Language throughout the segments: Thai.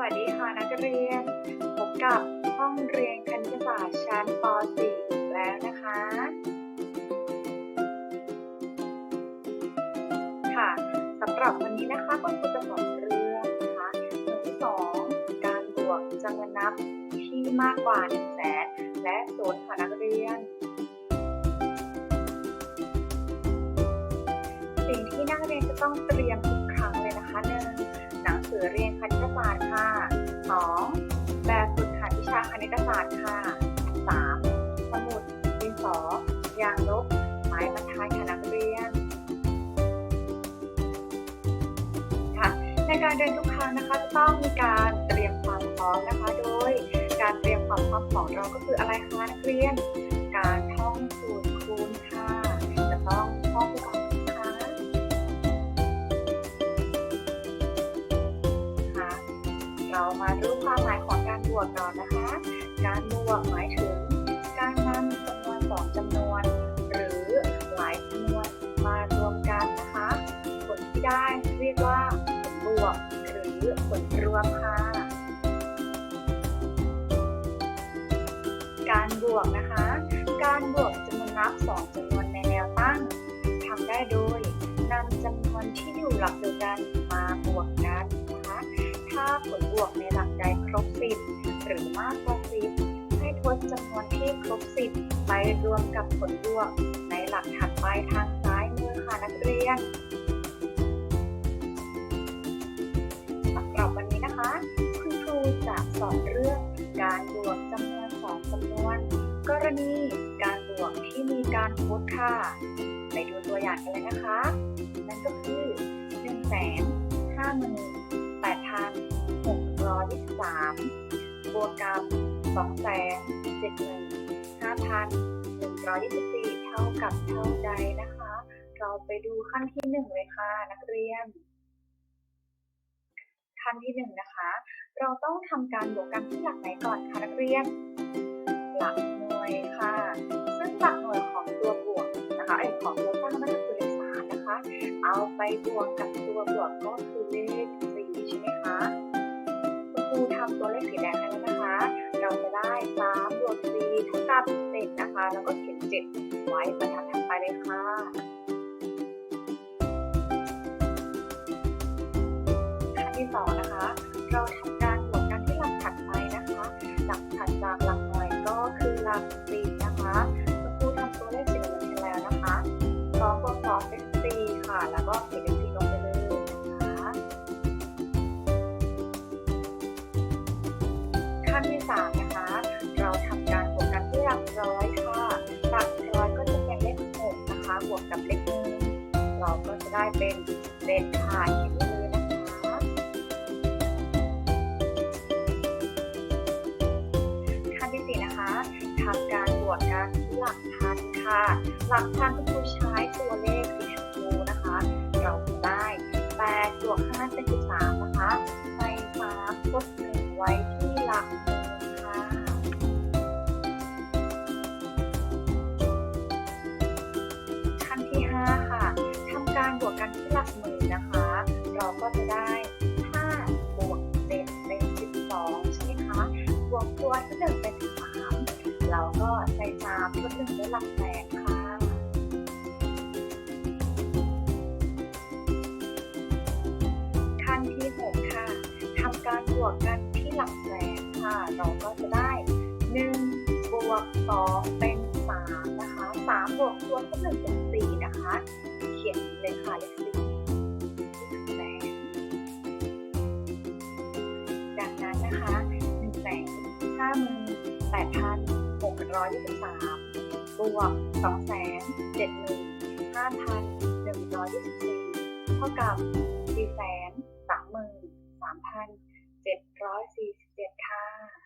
วัสดีค่ะนักเรียน พบกับห้องเรียนคณิตศาสตร์ชั้นป .4 อีกแล้วนะคะ ค่ะสำหรับวันนี้นะคะคุณครูจะสอนเรื่องนะคะหน่วยที่สองการบวกจำนวนนับที่มากกว่า1แสนและศูนย์ค่ะนักเรียน สิ่งที่นักเรียนจะต้องเตรียมทุกครั้งเลยนะคะหนึ่งหนังสือเรียนคณิตาสตร์ค่ะสองแบบฝึกหัดวิชาคณิตศาสตร์ค่ะสามสมุดดินสอ ยางลบ ไม้บรรทัดค่ะนักเรียนค่ะในการเรียนทุกครั้งนะคะจะต้องมีการเตรียมความพร้อมนะคะ โดยการเตรียมความพร้อมของเราก็คืออะไรคะนักเรียน เรามารู้ความหมายของการบวกก่อนนะคะ การบวกหมายถึงการนำจำนวนสองจำนวน หรือหลายจำนวนมารวมกันนะคะ ผลที่ได้เรียกว่าผลบวก หรือผลรวมค่ะการบวกนะคะ การบวกจำนวนนับสองจำนวนในแนวตั้งทำได้โดยนำจำนวนที่อยู่หลักเดียวกันมาบวก ผลบวกในหลักใดครบ 10 หรือมากกว่า 10 ให้ทดจำนวนที่ครบ 10 ไปรวมกับผลบวกในหลักถัดไปทางซ้ายมือค่ะนักเรียนสำหรับวันนี้นะคะ คุณครูจะสอนเรื่องการบวกจำนวนสองจำนวน กรณีการบวกที่มีการทดค่ะไปดูตัวอย่างกันเลยนะคะ นั่นก็คือ1 5 8 6 2 3 บวกกับ 2 7 1 5 1 2 4 เท่ากับเท่าใดนะคะ เราไปดูขั้นที่ 1 เลยค่ะ นักเรียน ขั้นที่ 1 นะคะ เราต้องทำการบวกกันที่หลักไหนก่อนคะนักเรียน หลักหน่วยค่ะ ซึ่งหลักหน่วยของตัวบวกนะคะไอของตัวตั้งนั่นก็คือเลขสามนะคะ เอาไปบวกกับตัวบวกก็คือเลขสี่ใช่ไหมคะ ทำตัวเลขสีแดงให้แล้นะคะ เราจะได้สามบวกสี่เท่ากับเจ็ดนะคะ แล้วก็เขียนเจ็ดไว้บรรทัดถัดไปเลยค่ะขั้นที่สองนะคะ เราทำการบวกกันที่หลักถัดไปนะคะ หลักถัดจากหลักหน่วยก็คือหลัก ขั้นที่สามนะคะ เราทำการบวกกันที่หลักร้อยค่ะหลักร้อยก็จะเป็นเลขหกนะคะบวกกับเลขหนึ่งเราก็จะได้เป็นเจ็ดค่ะเขียนเลยนะคะขั้นที่สี่นะคะทำการบวกกันที่หลักพันค่ะ หลักพันก็คือใช้ตัวเลขสีชมพูนะคะ เราได้8บวก5เป็น13นะคะใส่3ลบ วกกันที่หลักหมื่นนะคะ เราก็จะได้ 5 บวก 7 เป็น 12 ใช่ไหมคะ บวกตัวที่หนึ่งเป็นสามเราก็ใส่สามลบหนึ่งด้วยหลักแสนค่ะขั้นที่หกค่ะทำการบวกกันที่หลักแสนค่ะ เราก็จะได้หนึ่งบวกสองเป็นสามนะคะสามบวกตัวที่หนึ่งเป็นสี่นะคะ ยนเลยค่ะเลขสี่ที่หลักแสนดังนั้นนะคะหนึ่งแสนห้าหมื่นแปดพันหกร้อยยี่สิบสามบวกสองแสนเจ็ดหมื่นห้าพันหนึ่งร้อยยี่สิบสี่เท่ากับสี่แสนสามหมื่นสามพันเจ็ดร้อยสี่สิบเจ็ดค่ะ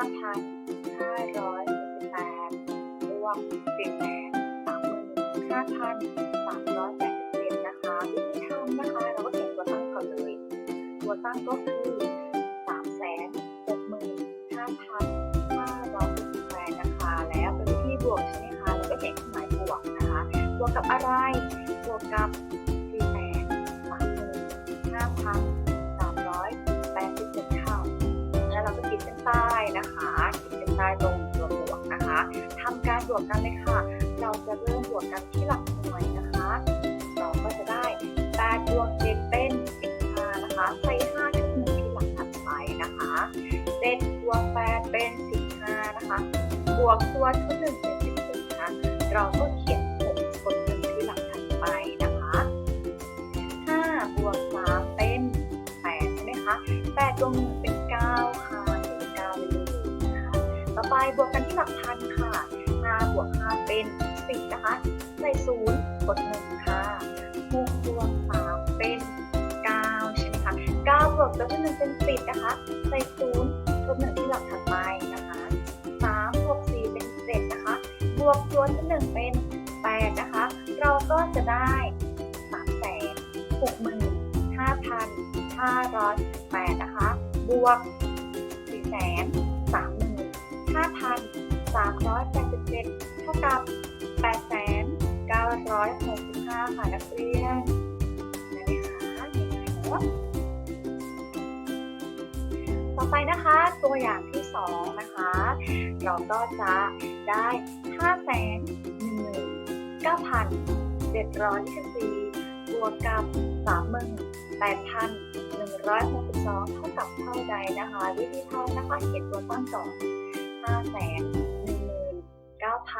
5,548รวมเป็นแปดสามหมื่นห้าพันสามร้อยแปดสิบเจ็ดนะคะวิธีทำนะคะเราก็เขียนตัวตั้งก่อนเลย ตัวตั้งก็คือสามแสนหกหมื่นห้าพันห้าร้อยหกสิบแปดนะคะ แล้วเป็นวิธีบวกใช่ไหมคะเราก็เขียนเครื่องหมายบวกนะคะ บวกกับอะไร บวกกับ บวกกันเลยค่ะ เราจะเริ่มบวกกันที่หลักหน่วยนะคะ เราก็จะได้8บวก7เป็น15นะคะ ใส่5ทุกหนึ่งที่หลักถัดไปนะคะ7บวก8เป็น15นะคะ บวกตัวทุกหนึ่งเป็น16นะคะเราก็เขียน6คนหนึ่งที่หลักถัดไปนะคะ5บวก3เป็น8ใช่ไหมคะ8บวก1เป็น9ค่ะเขียน9ไปเลยนะคะต่อไปบวกกันที่หลักพันค่ะ บวก5เป็น10นะคะใส่0กด1ค่ะ6บวก3เป็น9ใช่ไหมคะ9บวกตัวที่1เป็น10นะคะใส่0กด1ที่หลักถัดไปนะคะ3บวก4เป็น7นะคะบวกตัวที่1เป็น8นะคะเราก็จะได้3แสน6หมื่น5,508นะคะบวก435,000 387 เท่ากับ 8,965 ค่ะนักเรียนได้ไหมคะต่อไปนะคะตัวอย่างที่ 2 นะคะ เราก็จะได้5 1 9 7 2 4บวกกับ38,162เท่ากับเท่าใดนะคะ วิธีเท่านะคะเขียนตัวตั้งก่อน5 1 9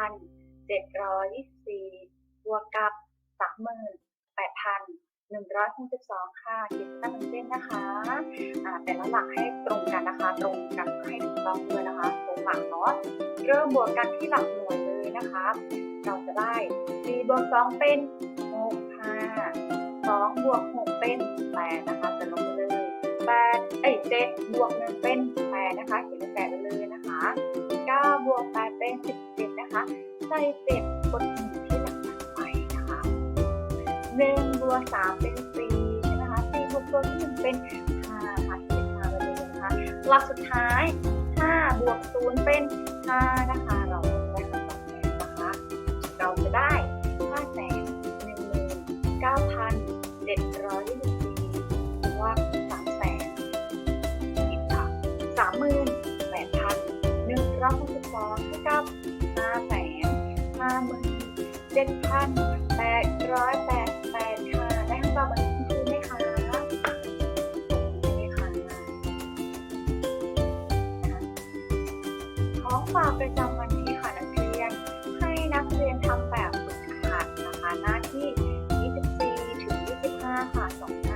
724 บวกกับ 38,162 ค่ะเขียนตั้งเป็นเส้นนะคะอ่าแต่ละหลักให้ตรงกันนะคะ ตรงกันให้ถูกต้องด้วยนะคะ ตรงหลักเนาะ เริ่มบวกกันที่หลักหน่วยเลยนะคะ เราจะได้ 4 บวก 2 เป็น 6 ค่ะ 2 บวก 6 เป็น 8 นะคะ จะลงเลย8เอ้ย7บวก 1 เป็น 8 นะคะ เขียนเป็น8ไปเลย วมกลายเป็น17นะคะใส่7กด1ที่หลักถัดไปนะคะ1บวก3เป็น4ใช่ไหมคะ4บวกตัวที่1เป็น5ค่ะเขียนหาเลยนะคะหลักสุดท้าย5บวก0เป็น5นะคะ เราได้คำตอบแล้วนะคะ เราจะได้ พันแปดร้อยแปดแปดค่ะ ได้คำตอบเหมือนคุณครูไหมคะไม่ค่ะของฝากประจำวันนี้ค่ะนักเรียน ให้นักเรียนทำแบบฝึกหัดนะคะ หน้าที่ 24 ถึง 25 ค่ะ2